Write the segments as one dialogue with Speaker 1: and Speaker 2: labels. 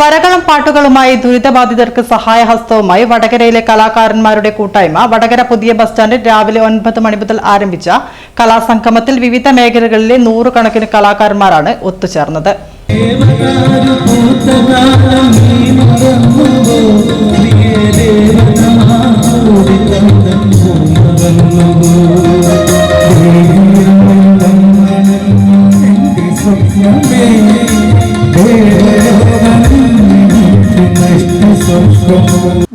Speaker 1: വരകളം പാട്ടുകളുമായി ദുരിതബാധിതർക്ക് സഹായഹസ്തവുമായി വടകരയിലെ കലാകാരന്മാരുടെ കൂട്ടായ്മ വടകര പുതിയ ബസ് സ്റ്റാൻഡിൽ രാവിലെ ഒൻപത് മണി മുതൽ ആരംഭിച്ച കലാസംഗമത്തിൽ വിവിധ മേഖലകളിലെ നൂറുകണക്കിന് കലാകാരന്മാരാണ് ഒത്തുചേർന്നത്.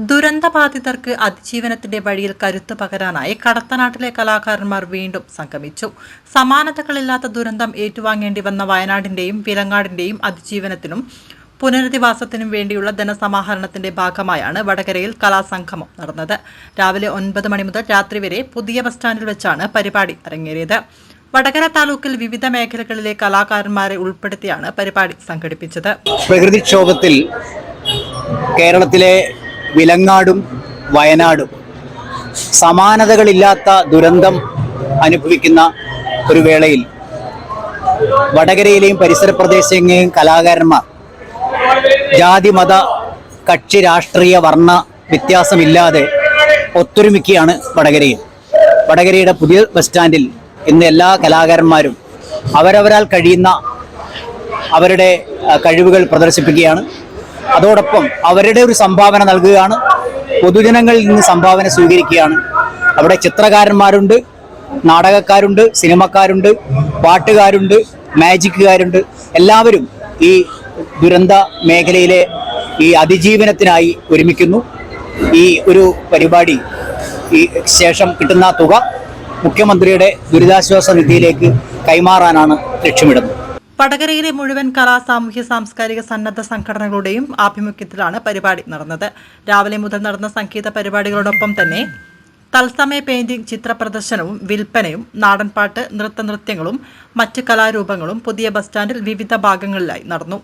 Speaker 1: ദുരന്തബാധിതർക്ക് അതിജീവനത്തിന്റെ വഴിയിൽ കരുത്ത് പകരാനായി കടത്തനാട്ടിലെ കലാകാരന്മാർ വീണ്ടും സംഗമിച്ചു. സമാനതകളില്ലാത്ത ദുരന്തം ഏറ്റുവാങ്ങേണ്ടി വന്ന വയനാടിന്റെയും വിലങ്ങാടിന്റെയും അതിജീവനത്തിനും പുനരധിവാസത്തിനും വേണ്ടിയുള്ള ധനസമാഹരണത്തിന്റെ ഭാഗമായാണ് വടകരയിൽ കലാസംഗമം നടന്നത്. രാവിലെ ഒൻപത് മണി മുതൽ രാത്രി വരെ പുതിയ ബസ് സ്റ്റാൻഡിൽ വെച്ചാണ് പരിപാടി അരങ്ങേറിയത്. വടകര താലൂക്കിൽ വിവിധ മേഖലകളിലെ കലാകാരന്മാരെ ഉൾപ്പെടുത്തിയാണ് പരിപാടി സംഘടിപ്പിച്ചത്.
Speaker 2: പ്രകൃതിക്ഷോഭത്തിൽ കേരളത്തിലെ വിലങ്ങാടും വയനാടും സമാനതകളില്ലാത്ത ദുരന്തം അനുഭവിക്കുന്ന ഒരു വേളയിൽ വടകരയിലെയും പരിസര പ്രദേശങ്ങളിലെയും കലാകാരന്മാർ ജാതി മത കക്ഷി രാഷ്ട്രീയ വർണ വ്യത്യാസമില്ലാതെ ഒത്തൊരുമിക്കുകയാണ് വടകരയിൽ. വടകരയുടെ പുതിയ ബസ് സ്റ്റാൻഡിൽ ഇന്ന് എല്ലാ കലാകാരന്മാരും അവരവരാൽ കഴിയുന്ന അവരുടെ കഴിവുകൾ പ്രദർശിപ്പിക്കുകയാണ്. അതോടൊപ്പം അവരുടെ ഒരു സംഭാവന നൽകുകയാണ്. പൊതുജനങ്ങളിൽ നിന്ന് സംഭാവന സ്വീകരിക്കുകയാണ്. അവിടെ ചിത്രകാരന്മാരുണ്ട് നാടകക്കാരുണ്ട് സിനിമക്കാരുണ്ട് പാട്ടുകാരുണ്ട് മാജിക്കുകാരുണ്ട്. എല്ലാവരും ഈ ദുരന്ത മേഖലയിലെ ഈ അതിജീവനത്തിനായി ഒരുമിക്കുന്നു. ഈ ഒരു പരിപാടി ഈ ശേഷം കിട്ടുന്ന തുക മുഖ്യമന്ത്രിയുടെ ദുരിതാശ്വാസ നിധിയിലേക്ക് കൈമാറാനാണ് ലക്ഷ്യമിടുന്നത്.
Speaker 1: വടകരയിലെ മുഴുവൻ കലാ സാമൂഹ്യ സാംസ്കാരിക സന്നദ്ധ സംഘടനകളുടെയും ആഭിമുഖ്യത്തിലാണ് പരിപാടി നടന്നത്. രാവിലെ മുതൽ നടന്ന സംഗീത പരിപാടികളോടൊപ്പം തന്നെ തത്സമയ പെയിന്റിംഗ് ചിത്ര പ്രദർശനവും വിൽപ്പനയും നാടൻപാട്ട് നൃത്തനൃത്യങ്ങളും മറ്റ് കലാരൂപങ്ങളും പുതിയ ബസ് സ്റ്റാൻഡിൽ വിവിധ ഭാഗങ്ങളിലായി നടന്നു.